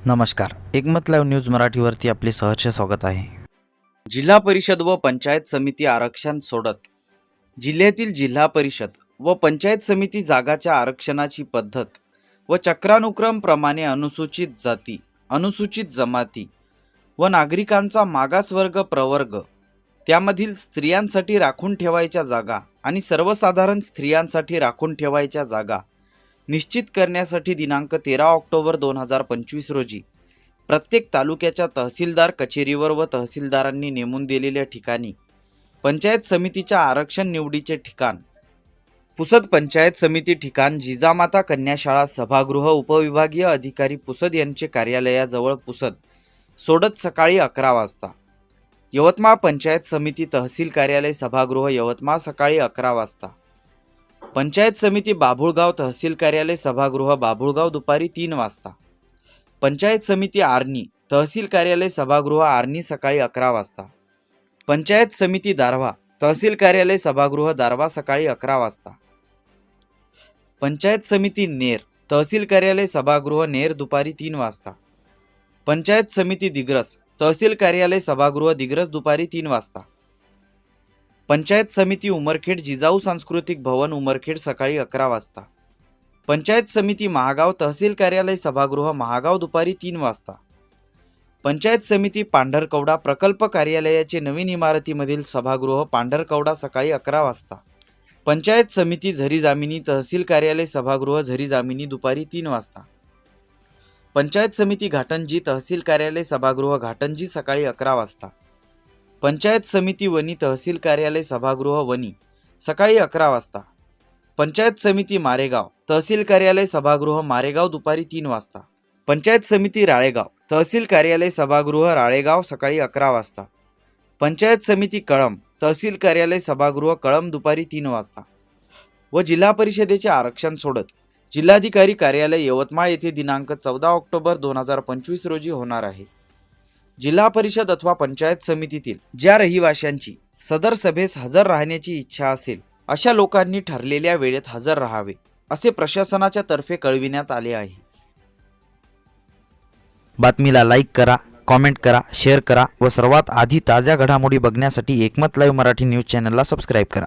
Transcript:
नमस्कार. एकमत live news मराठीवरती आपले सहर्ष स्वागत आहे. जिल्हा परिषद व पंचायत समिती आरक्षण सोडत. जिल्ह्यातील जिल्हा परिषद व पंचायत समिती जागाच्या आरक्षणाची पद्धत व चक्रानुक्रम प्रमाणे अनुसूचित जाती अनुसूचित जमाती व नागरिकांचा मागासवर्ग प्रवर्ग त्यामधील स्त्रियांसाठी राखून ठेवायच्या जागा आणि सर्वसाधारण स्त्रियांसाठी राखून ठेवायच्या जागा निश्चित करण्यासाठी दिनांक तेरा ऑक्टोबर दोन हजार पंचवीस रोजी प्रत्येक तालुक्याच्या तहसीलदार कचेरीवर व तहसीलदारांनी नेमून दिलेल्या ठिकाणी पंचायत समितीच्या आरक्षण निवडीचे ठिकाण पुसद पंचायत समिती ठिकाण जिजामाता कन्याशाळा सभागृह उपविभागीय अधिकारी पुसद यांचे कार्यालयाजवळ पुसद सोडत सकाळी अकरा वाजता. यवतमाळ पंचायत समिती तहसील कार्यालय सभागृह यवतमाळ सकाळी अकरा वाजता. पंचायत समिती बाभुळगाव तहसील कार्यालय सभागृह बाभुळगाव दुपारी तीन वाजता. पंचायत समिती आर्नी तहसील कार्यालय सभागृह आर्नी सकाळी अकरा वाजता. पंचायत समिती दारव्हा तहसील कार्यालय सभागृह दारव्हा सकाळी अकरा वाजता. पंचायत समिती नेर तहसील कार्यालय सभागृह नेर दुपारी तीन वाजता. पंचायत समिती दिग्रस तहसील कार्यालय सभागृह दिग्रस दुपारी तीन वाजता. पंचायत समिती उमरखेड जिजाऊ सांस्कृतिक भवन उमरखेड सकाळी अकरा वाजता. पंचायत समिती महागाव तहसील कार्यालय सभागृह महागाव दुपारी तीन वाजता. पंचायत समिती पांढरकवडा प्रकल्प कार्यालयाचे नवीन इमारतीमधील सभागृह पांढरकवडा सकाळी अकरा वाजता. पंचायत समिती झरी जामिनी तहसील कार्यालय सभागृह झरी जामिनी दुपारी तीन वाजता. पंचायत समिती घाटंजी तहसील कार्यालय सभागृह घाटंजी सकाळी अकरा वाजता. पंचायत समिती वनी तहसील कार्यालय सभागृह वनी सकाळी अकरा वाजता. पंचायत समिती मारेगाव तहसील कार्यालय सभागृह मारेगाव दुपारी तीन वाजता. पंचायत समिती राळेगाव तहसील कार्यालय सभागृह राळेगाव सकाळी अकरा वाजता. पंचायत समिती कळंब तहसील कार्यालय सभागृह कळंब दुपारी तीन वाजता. व जिल्हा परिषदेचे आरक्षण सोडत जिल्हाधिकारी कार्यालय यवतमाळ येथे दिनांक चौदा ऑक्टोबर दोन हजार पंचवीस रोजी होणार आहे. जिल्हा परिषद अथवा पंचायत समितीतील ज्या रहिवाशांची सदर सभेस हजर राहण्याची इच्छा असेल अशा लोकांनी ठरलेल्या वेळेत हजर राहावे असे प्रशासनाच्या तर्फे कळविण्यात आले आहे. बातमीला लाईक करा कॉमेंट करा शेअर करा व सर्वात आधी ताज्या घडामोडी बघण्यासाठी एकमत लाईव्ह मराठी न्यूज चॅनलला सबस्क्राईब करा.